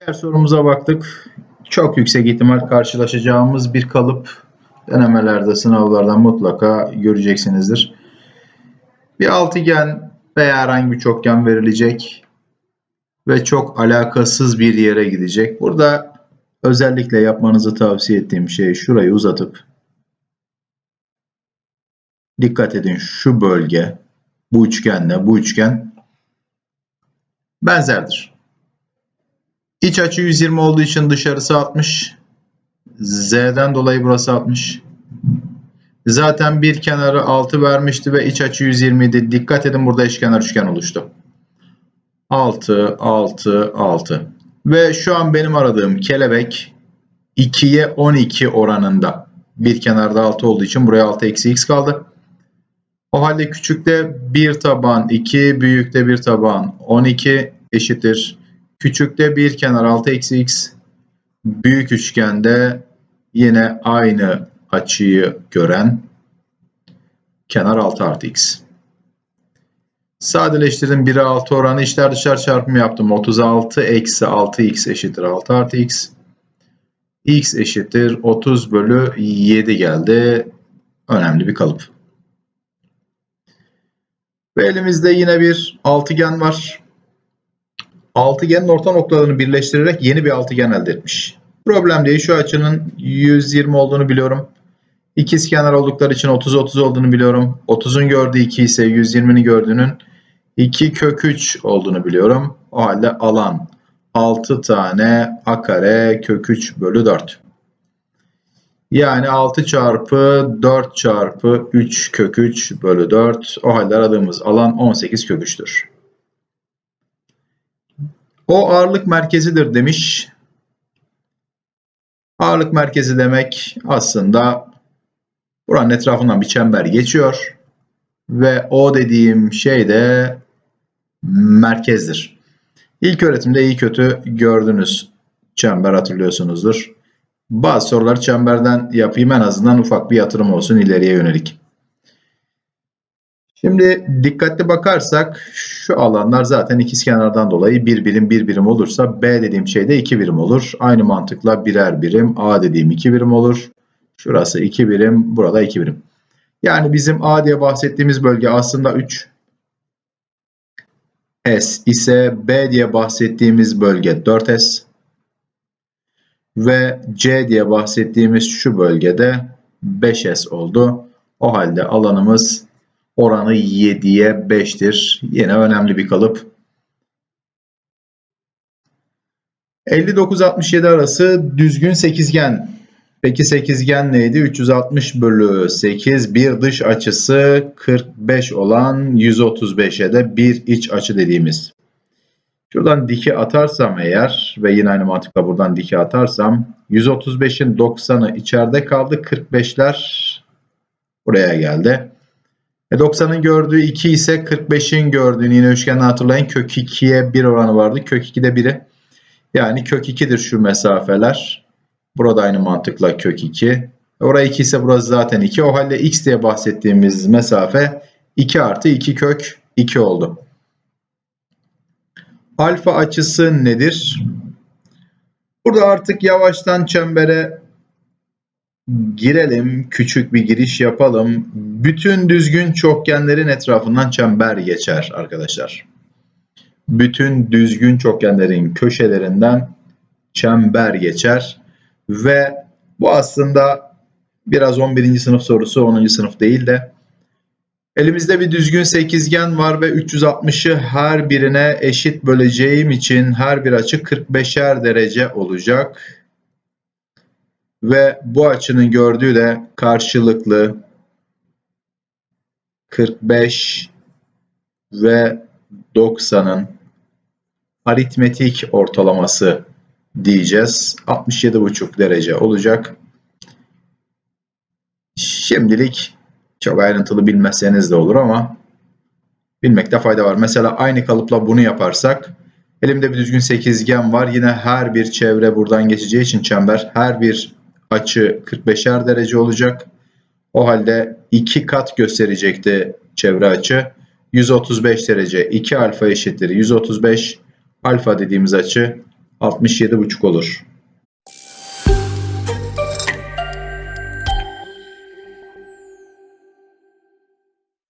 Diğer sorumuza baktık. Çok yüksek ihtimal karşılaşacağımız bir kalıp denemelerde, sınavlardan mutlaka göreceksinizdir. Bir altıgen veya herhangi bir çokgen verilecek ve çok alakasız bir yere gidecek. Burada özellikle yapmanızı tavsiye ettiğim şey şurayı uzatıp dikkat edin şu bölge bu üçgenle bu üçgen benzerdir. İç açı 120 olduğu için dışarısı 60. Z'den dolayı burası 60. Zaten bir kenarı 6 vermişti ve iç açı 120 idi. Dikkat edin burada eşkenar üçgen oluştu. 6, 6, 6. Ve şu an benim aradığım kelebek 2'ye 12 oranında. Bir kenarda 6 olduğu için buraya 6 eksi x kaldı. O halde küçükte bir taban 2, büyükte bir taban 12 eşittir. Küçükte bir kenar 6 eksi x. Büyük üçgende yine aynı açıyı gören kenar 6 artı x. Sadeleştirdim 1'e 6 oranı içler dışlar çarpımı yaptım. 36 eksi 6x eşittir 6 artı x. x eşittir 30 bölü 7 geldi. Önemli bir kalıp. Ve elimizde yine bir altıgen var. Altıgenin orta noktalarını birleştirerek yeni bir altıgen elde etmiş. Problem değil. Şu açının 120 olduğunu biliyorum. İkiz kenar oldukları için 30-30 olduğunu biliyorum. 30'un gördüğü 2 ise 120'nin gördüğünün 2 kök 3 olduğunu biliyorum. O halde alan 6 tane a kare kök 3 bölü 4. Yani 6 çarpı 4 çarpı 3 kök 3 bölü 4. O halde aradığımız alan 18 kök 3'tür. O ağırlık merkezidir demiş. Ağırlık merkezi demek aslında buranın etrafından bir çember geçiyor. Ve o dediğim şey de merkezdir. İlk öğretimde iyi kötü gördünüz. Çember hatırlıyorsunuzdur. Bazı soruları çemberden yapayım en azından ufak bir yatırım olsun ileriye yönelik. Şimdi dikkatli bakarsak şu alanlar zaten ikizkenardan dolayı bir birim bir birim olursa B dediğim şey de iki birim olur. Aynı mantıkla birer birim A dediğim iki birim olur. Şurası iki birim burada iki birim. Yani bizim A diye bahsettiğimiz bölge aslında 3. S ise B diye bahsettiğimiz bölge 4S. Ve C diye bahsettiğimiz şu bölgede 5S oldu. O halde alanımız oranı 7'ye 5'tir. Yine önemli bir kalıp. 59-67 arası düzgün sekizgen. Peki sekizgen neydi? 360 bölü 8 bir dış açısı 45 olan 135'e de bir iç açı dediğimiz. Şuradan diki atarsam eğer ve yine aynı mantıkla buradan diki atarsam 135'in 90'ı içeride kaldı. 45'ler buraya geldi. E 90'ın gördüğü 2 ise 45'in gördüğünü yine üçgenden hatırlayın. Kök 2'ye 1 oranı vardı. Kök 2'de 1'i. Yani kök 2'dir şu mesafeler. Burada aynı mantıkla kök 2. Oraya 2 ise burası zaten 2. O halde x diye bahsettiğimiz mesafe 2 artı 2 kök 2 oldu. Alfa açısı nedir? Burada artık yavaştan çembere girelim. Küçük bir giriş yapalım. Bütün düzgün çokgenlerin etrafından çember geçer arkadaşlar. Bütün düzgün çokgenlerin köşelerinden çember geçer. Ve bu aslında biraz 11. sınıf sorusu 10. sınıf değil de elimizde bir düzgün sekizgen var ve 360'ı her birine eşit böleceğim için her bir açı 45'er derece olacak. Ve bu açının gördüğü de karşılıklı 45 ve 90'ın aritmetik ortalaması diyeceğiz. 67,5 derece olacak. Şimdilik çok ayrıntılı bilmezseniz de olur ama bilmekte fayda var. Mesela aynı kalıpla bunu yaparsak elimde bir düzgün sekizgen var. Yine her bir çevre buradan geçeceği için çember her bir açı 45'er derece olacak. O halde 2 kat gösterecekti çevre açı. 135 derece 2 alfa eşittir 135. Alfa dediğimiz açı 67,5 olur.